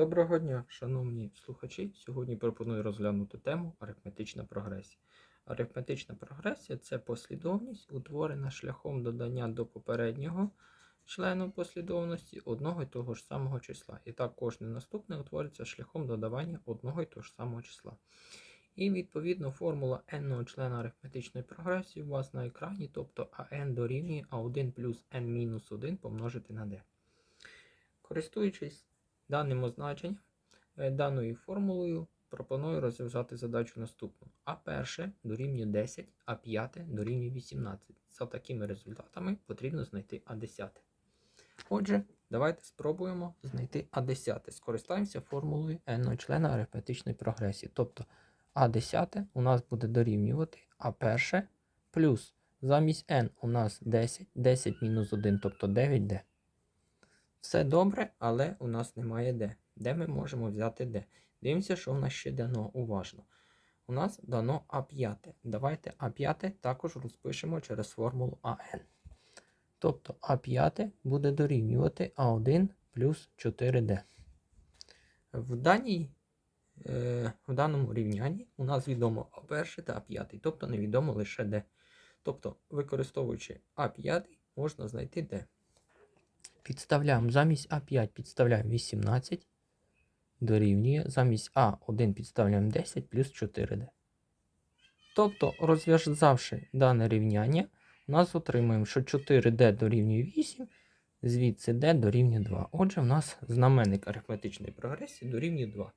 Доброго дня, шановні слухачі. Сьогодні пропоную розглянути тему арифметична прогресія. Арифметична прогресія це послідовність, утворена шляхом додання до попереднього члену послідовності одного і того ж самого числа. І так кожне наступне утворюється шляхом додавання одного і того ж самого числа. І відповідно формула n члена арифметичної прогресії у вас на екрані, тобто an дорівнює a1 плюс n мінус 1 помножити на d. Користуючись даним означенням, е, даною формулою пропоную розв'язати задачу наступну. А перше дорівнює 10, а п'яте дорівнює 18. За такими результатами потрібно знайти А10. Отже, давайте спробуємо знайти А10. Скористаємося формулою n члена арифметичної прогресії. Тобто А10 у нас буде дорівнювати А1 плюс замість n у нас 10, 10 мінус 1, тобто 9d. Все добре, але у нас немає d. Де ми можемо взяти d? Дивимося, що в нас ще дано уважно. У нас дано А5. Давайте А5 також розпишемо через формулу АН. Тобто А5 буде дорівнювати А1 плюс 4D. В, даній, е, в даному рівнянні у нас відомо А1 та А5, тобто невідомо лише D. Тобто, використовуючи А5, можна знайти D. Підставляємо замість А5 підставляємо 18 дорівнює. Замість А1 підставляємо 10 плюс 4D. Тобто, розв'язавши дане рівняння, у нас отримаємо, що 4D дорівнює 8, звідси D дорівнює 2. Отже, у нас знаменник арифметичної прогресії дорівнює 2.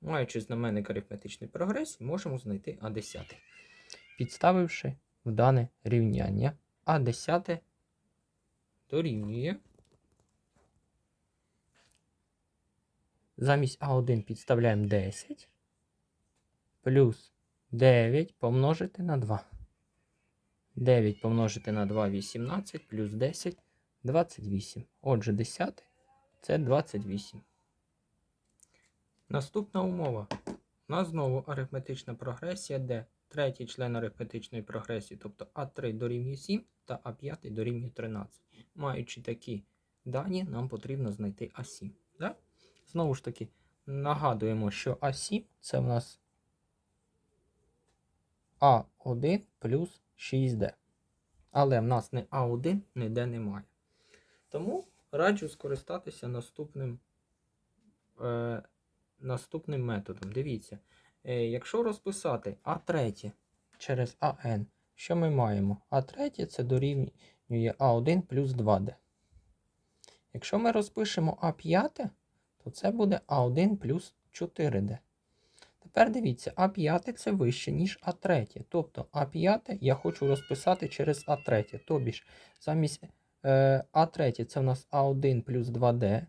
Маючи знаменник арифметичної прогресії, можемо знайти А10. Підставивши в дане рівняння, А10 дорівнює. Замість А1 підставляємо 10 плюс 9 помножити на 2. 9 помножити на 2 18 плюс 10 28. Отже, 10 це 28. Наступна умова. У нас знову арифметична прогресія, де третій член арифметичної прогресії, тобто А3 дорівнює 7 та А5 дорівнює 13. Маючи такі дані, нам потрібно знайти А7. Да? Знову ж таки, нагадуємо, що А7 це в нас А1 плюс 6D. Але в нас не А1, ніде немає. Тому раджу скористатися наступним е, наступним методом. Дивіться, е, якщо розписати А3 через АН, що ми маємо? А3 це дорівнює А1 плюс 2D. Якщо ми розпишемо А5, то це буде А1 плюс 4D. Тепер дивіться, А5 це вище, ніж А3. Тобто А5 я хочу розписати через А3. Тобі ж замість е, А3 це в нас А1 плюс 2D.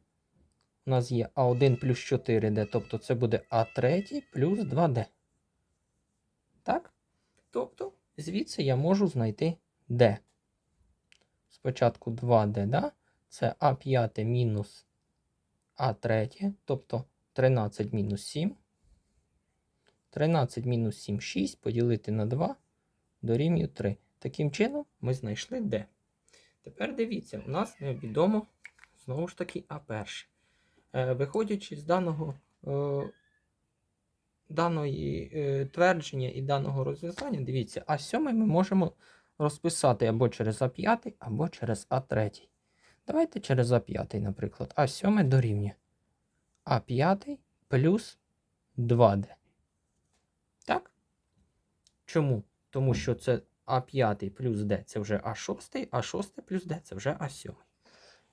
У нас є А1 плюс 4D, тобто це буде А3 плюс 2D. Так? Тобто, звідси я можу знайти D. Спочатку 2D, да? це А5 мінус А3, тобто 13 мінус 7. 13 мінус 7 6 поділити на 2 дорівнює 3. Таким чином ми знайшли D. Тепер дивіться, у нас невідомо знову ж таки А1. Е, виходячи з даного е, даної е, твердження і даного розв'язання, дивіться, А7 ми можемо розписати або через А5, або через А3. Давайте через А5, наприклад. А7 дорівнює А5 плюс 2D. Так? Чому? Тому що це А5 плюс D це вже А6, А6 плюс D це вже А7.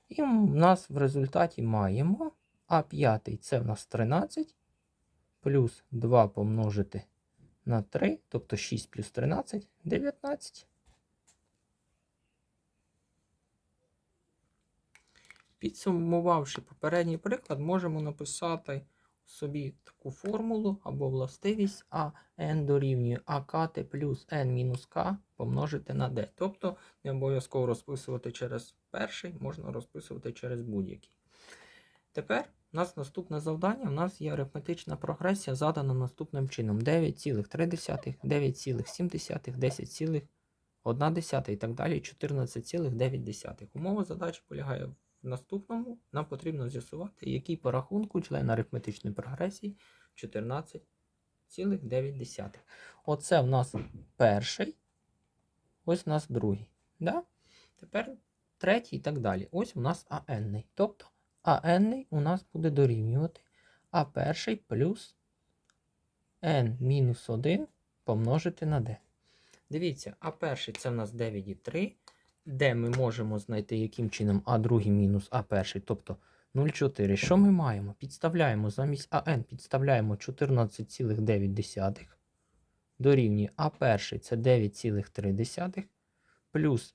І в нас в результаті маємо А5 це в нас 13, плюс 2 помножити на 3, тобто 6 плюс 13 19. Підсумувавши попередній приклад, можемо написати собі таку формулу або властивість а n дорівнює АКТ плюс n мінус К помножити на d. Тобто не обов'язково розписувати через перший, можна розписувати через будь-який. Тепер у нас наступне завдання. У нас є арифметична прогресія, задана наступним чином: 9,3, 9,7, 10,1 і так далі, 14,9. Умова задачі полягає в в наступному нам потрібно з'ясувати, який по рахунку член арифметичної прогресії 14,9. Оце в нас перший, ось у нас другий. Да? Тепер третій і так далі. Ось у нас АН. Тобто АН у нас буде дорівнювати А перший плюс n мінус 1 помножити на d. Дивіться, а перший це в нас 9,3, де ми можемо знайти яким чином а другий мінус а перший, тобто 0,4. Що ми маємо? Підставляємо замість АН, підставляємо 14,9 дорівнює а перший це 9,3 плюс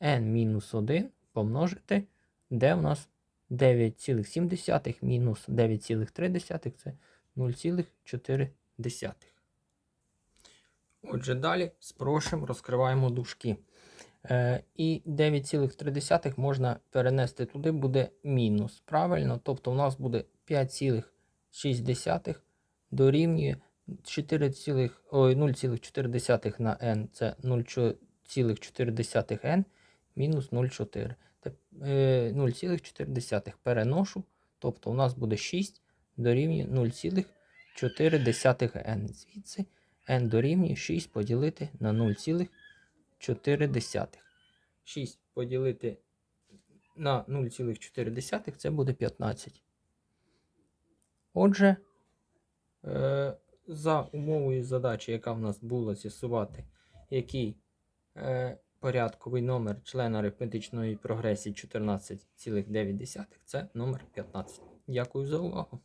n мінус 1 помножити, де у нас 9,7 мінус 9,3 це 0,4. Отже, далі спрощуємо, розкриваємо дужки. Е, і 9,3 можна перенести туди, буде мінус. Правильно? Тобто у нас буде 5,6 дорівнює 0,4 на n це 0,4 n мінус 0,4. Е, 0,4 переношу, тобто у нас буде 6 дорівнює 0,4 n. Звідси n дорівнює 6 поділити на 0,4. 6 поділити на 0,4 це буде 15. Отже, е, за умовою задачі, яка в нас була з'ясувати, який е, порядковий номер члена арифметичної прогресії 14,9, це номер 15. Дякую за увагу.